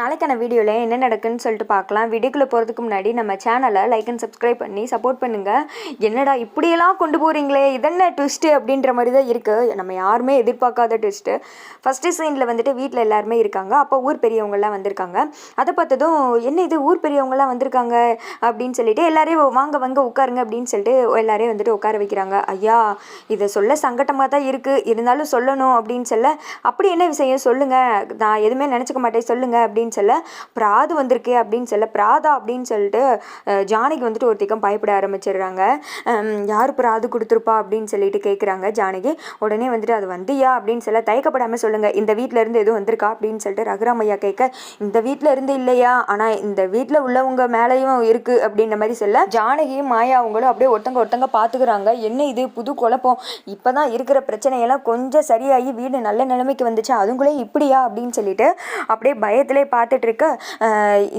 நாளைக்கான வீடியோவில் என்ன நடக்குன்னு சொல்லிட்டு பார்க்கலாம். வீடியோக்குள்ளே போகிறதுக்கு முன்னாடி நம்ம சேனலை லைக் அண்ட் சப்ஸ்கிரைப் பண்ணி சப்போர்ட் பண்ணுங்கள் என்னடா இப்படியெல்லாம் கொண்டு போகிறீங்களே இதென்ன ட்விஸ்ட்டு அப்படின்ற மாதிரி தான் இருக்குது நம்ம யாருமே எதிர்பார்க்காத ட்விஸ்ட்டு ஃபஸ்ட்டு சீனில் வந்துட்டு வீட்டில் எல்லாருமே இருக்காங்க. அப்போ ஊர் பெரியவங்கள்லாம் வந்திருக்காங்க. அதை பார்த்ததும் என்ன இது? ஊர் பெரியவங்களாம் வந்திருக்காங்க? அப்படின்னு சொல்லிட்டு எல்லாரையும் வாங்க வாங்க உட்காருங்க அப்படின்னு சொல்லிட்டு எல்லாரையும் வந்துட்டு உட்கார வைக்கிறாங்க. ஐயா இதை சொல்ல சங்கட்டமாக தான் இருக்குது இருந்தாலும் சொல்லணும் அப்படின்னு சொல்ல அப்படி என்ன விஷயம்? சொல்லுங்கள் நான் எதுவுமே நினச்சிக்க மாட்டேன். சொல்லுங்கள் அப்படின்னு அப்படின்னு சொல்ல பிராது வந்திருக்கே அப்படின்னு சொல்ல பிராதா அப்படின்னு சொல்லிட்டு ஜானகி வந்துட்டு ஒருத்திக்கும் பயப்பட ஆரம்பிச்சிடுறாங்க. யார் பிராது கொடுத்துருப்பா அப்படின்னு சொல்லிட்டு கேட்குறாங்க ஜானகி. உடனே வந்துட்டு அது வந்தியா? அப்படின்னு சொல்ல தயக்கப்படாமல் சொல்லுங்கள் இந்த வீட்டில் இருந்து எதுவும் வந்திருக்கா? அப்படின்னு சொல்லிட்டு ரகுராமையா கேட்க இந்த வீட்டில் இருந்து இல்லையா? ஆனால் இந்த வீட்டில் உள்ளவங்க மேலேயும் இருக்குது அப்படின்ற மாதிரி சொல்ல ஜானகியும் மாயா அவங்களும் அப்படியே ஒருத்தங்க ஒருத்தங்க பார்த்துக்கிறாங்க என்ன இது? புது குழப்பம். இப்போ தான் இருக்கிற பிரச்சனையெல்லாம் கொஞ்சம் சரியாகி வீடு நல்ல நிலைமைக்கு வந்துச்சு. அதுங்களே இப்படியா? அப்படின்னு சொல்லிட்டு அப்படியே பயத்திலே பார்த்துட்டு இருக்க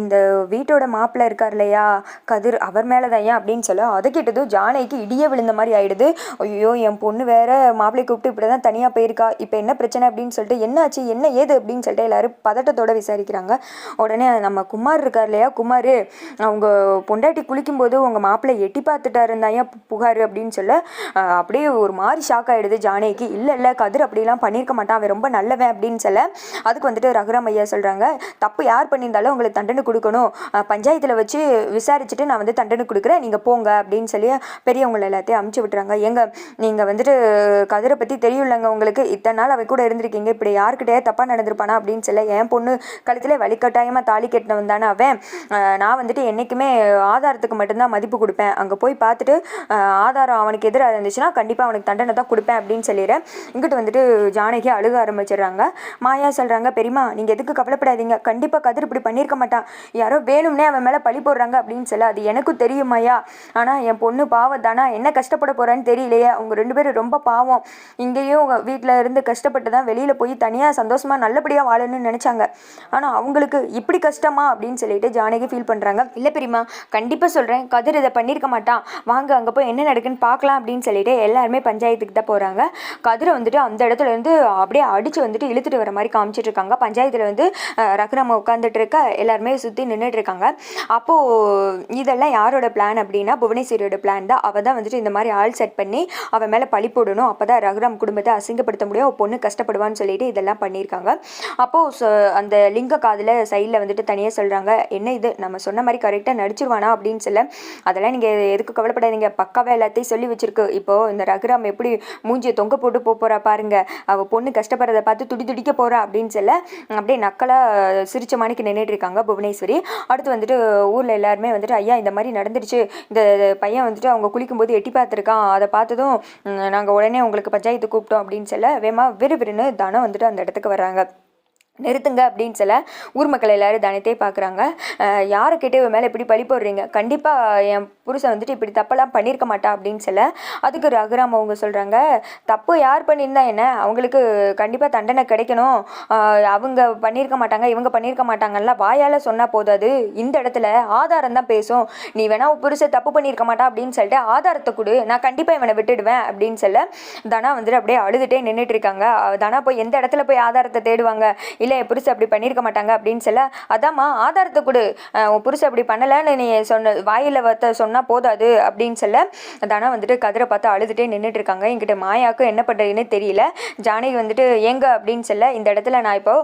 இந்த வீட்டோட மாப்பிள்ளை இருக்கார் இல்லையா? கதிர் அவர் மேலே தான் ஏன் அப்படின்னு சொல்ல அதை கேட்டதும் ஜானகிக்கு இடியே விழுந்த மாதிரி ஆயிடுது. ஐயோ என் பொண்ணு வேற மாப்பிள்ளை கூப்பிட்டு இப்படி தான் தனியாக போயிருக்கா. இப்போ என்ன பிரச்சனை அப்படின்னு சொல்லிட்டு என்னாச்சு என்ன ஏது அப்படின்னு சொல்லிட்டு எல்லாரும் பதட்டத்தோட விசாரிக்கிறாங்க. உடனே நம்ம குமார் இருக்கார் இல்லையா? குமார் அவங்க பொண்டாட்டி குளிக்கும்போது உங்கள் மாப்பிள்ளை எட்டி பார்த்துட்டாருந்தா ஏன் புகார் அப்படின்னு சொல்ல அப்படியே ஒரு மாதிரி ஷாக் ஆகிடுது ஜானகிக்கு. இல்லை இல்லை கதிர் அப்படிலாம் பண்ணியிருக்க மாட்டான். அவன் ரொம்ப நல்லவன் அப்படின்னு சொல்ல அதுக்கு வந்துட்டு ரகுராம் ஐயா சொல்கிறாங்க தப்பு யார் பண்ணியிருந்தாலும் உங்களுக்கு தண்டனை கொடுக்கணும். பஞ்சாயத்தில் வச்சு விசாரிச்சுட்டு நான் வந்து தண்டனை கொடுக்குறேன். நீங்கள் போங்க அப்படின்னு சொல்லி பெரியவங்களை எல்லாத்தையும் அமுச்சு விட்டுறாங்க. எங்க நீங்கள் வந்துட்டு கதிரை பற்றி தெரியும்லங்க உங்களுக்கு. இத்தனை நாள் அவ கூட இருந்திருக்கீங்க. இப்படி யார்கிட்டயே தப்பாக நடந்திருப்பானா அப்படின்னு சொல்ல என் பொண்ணு கழுத்தில் வலிக்கட்டாயமாக தாலி கட்டினவன் தானே அவன். நான் வந்துட்டு என்றைக்குமே ஆதாரத்துக்கு மட்டும்தான் மதிப்பு கொடுப்பேன். அங்கே போய் பார்த்துட்டு ஆதாரம் அவனுக்கு எதிராக இருந்துச்சுன்னா கண்டிப்பாக அவனுக்கு தண்டனை தான் கொடுப்பேன் அப்படின்னு சொல்லிடுறேன். இங்கிட்டு வந்துட்டு ஜானகி அழுக ஆரம்பிச்சிடுறாங்க. மாயா சொல்கிறாங்க பெரியம்மா நீங்கள் எதுக்கு கவலைப்படாதீங்க. கண்டிப்பாக கதிர் இப்படி பண்ணியிருக்க மாட்டான். யாரோ வேணும்னே அவன் மேலே பழி போடுறாங்க அப்படின்னு சொல்ல அது எனக்கும் தெரியுமாயா ஆனால் என் பொண்ணு பாவம் தானா? என்ன கஷ்டப்பட போகிறான்னு தெரியலையே. அவங்க ரெண்டு பேரும் ரொம்ப பாவம். இங்கேயும் வீட்டில் இருந்து கஷ்டப்பட்டு தான் வெளியில் போய் தனியாக சந்தோஷமாக நல்லபடியாக வாழணும்னு நினச்சாங்க. ஆனால் அவங்களுக்கு இப்படி கஷ்டமா அப்படின்னு சொல்லிட்டு ஜானகி ஃபீல் பண்ணுறாங்க இல்லை பெரியம்மா கண்டிப்பாக சொல்கிறேன் கதிர் இதை பண்ணியிருக்க மாட்டான். வாங்க அங்கே போய் என்ன நடக்குன்னு பார்க்கலாம் அப்படின்னு சொல்லிட்டு எல்லாருமே பஞ்சாயத்துக்கு தான் போகிறாங்க கதிரை வந்துட்டு அந்த இடத்துல இருந்து அப்படியே அடித்து வந்துட்டு இழுத்துட்டு வர மாதிரி காமிச்சிட்டு இருக்காங்க. பஞ்சாயத்தில் வந்து அஹ், நம்ம உட்காந்துட்டு இருக்க எல்லாருமே சுற்றி நின்றுட்டு இருக்காங்க அப்போது இதெல்லாம் யாரோட பிளான் அப்படின்னா புவனேஸ்வரியோட பிளான் தான். அவள் தான் வந்துட்டு இந்த மாதிரி ஆள் செட் பண்ணி அவன் மேலே பழி போடணும். அப்போ தான் ரகுராம் குடும்பத்தை அசிங்கப்படுத்த முடியும். பொண்ணு கஷ்டப்படுவான்னு சொல்லிட்டு இதெல்லாம் பண்ணியிருக்காங்க. அப்போது அந்த லிங்க காதில் சைடில் வந்துட்டு தனியாக சொல்கிறாங்க என்ன இது? நம்ம சொன்ன மாதிரி கரெக்டாக நடிச்சிருவானா? அப்படின்னு சொல்ல அதெல்லாம் நீங்கள் எதுக்கு கவலைப்படாதீங்க. பக்காவாக எல்லாத்தையும் சொல்லி வச்சுருக்கு. இப்போது இந்த ரகுராம் எப்படி மூஞ்சியை தொங்க போட்டு போக போகிறா பாருங்க. அவள் பொண்ணு கஷ்டப்படுறத பார்த்து துடி துடிக்க போகிறா அப்படின்னு சொல்ல அப்படியே நக்கலாக சிரிச்ச மாணிக்கு நின்றுட்டு இருக்காங்க புவனேஸ்வரி. அடுத்து வந்துட்டு ஊரில் எல்லாருமே வந்துட்டு ஐயா இந்த மாதிரி நடந்துருச்சு இந்த பையன் வந்துட்டு அவங்க குளிக்கும்போது எட்டி பார்த்துருக்கான். அதை பார்த்ததும் நாங்கள் உடனே உங்களுக்கு பஞ்சாயத்து கூப்பிட்டோம். அப்படின்னு சொல்ல வேமா விறுவிறுன்னு தானம் வந்துட்டு அந்த இடத்துக்கு வராங்க நிறுத்துங்க அப்படின்னு சொல்ல ஊர் மக்கள் எல்லாரும் தனத்தையே பார்க்குறாங்க யாரை கேட்டு இவன் மேலே இப்படி பழி போடுறீங்க? கண்டிப்பாக என் புருஷன் வந்துட்டு இப்படி தப்பெல்லாம் பண்ணியிருக்க மாட்டா அப்படின்னு சொல்ல அதுக்கு ரகுராம் அவங்க சொல்கிறாங்க தப்பு யார் பண்ணியிருந்தா என்ன? அவங்களுக்கு கண்டிப்பாக தண்டனை கிடைக்கணும். அவங்க பண்ணியிருக்க மாட்டாங்க இவங்க பண்ணியிருக்க மாட்டாங்கல்ல வாயால் சொன்னால் போதாது இந்த இடத்துல ஆதாரம் தான் பேசும். நீ வேணா உன் புருஷன் தப்பு பண்ணியிருக்க மாட்டா அப்படின்னு சொல்லிட்டு ஆதாரத்தை கொடு. நான் கண்டிப்பாக இவனை விட்டுடுவேன் அப்படின்னு சொல்ல தனா வந்துட்டு அப்படியே அழுதுகிட்டே நின்றுட்டு இருக்காங்க. தனா போய் எந்த இடத்துல போய் ஆதாரத்தை தேடுவாங்க? இல்லை என் புருஷன் அப்படி பண்ணியிருக்க மாட்டாங்க அப்படின்னு சொல்ல அதாம்மா ஆதாரத்தை கொடு. உன் புருஷன் அப்படி பண்ணலைன்னு நீ சொன்ன வாயில் வத்த சொன்னால் போதாது அப்படின்னு சொல்ல தானா வந்துட்டு கதிரை பார்த்து அழுதுகிட்டே நின்றுட்டு இருக்காங்க. என்கிட்ட மாயாவுக்கும் என்ன பண்ணுறதுன்னு தெரியல. ஜானகி வந்துட்டு எங்க அப்படின்னு சொல்ல இந்த இடத்துல நான் இப்போ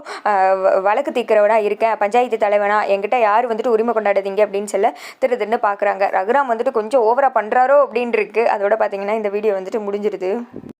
வ- வழக்கு தீக்கிறவனா இருக்கேன். பஞ்சாயத்து தலைவனா. என்கிட்ட யார் வந்துட்டு உரிமை கொண்டாடுதீங்க அப்படின்னு சொல்ல திரு திருன்னு பார்க்குறாங்க ரகுராம் வந்துட்டு கொஞ்சம் ஓவரா பண்ணுறாரோ அப்படின்னு இருக்கு அதோட பார்த்தீங்கன்னா இந்த வீடியோ வந்துட்டு முடிஞ்சிருது.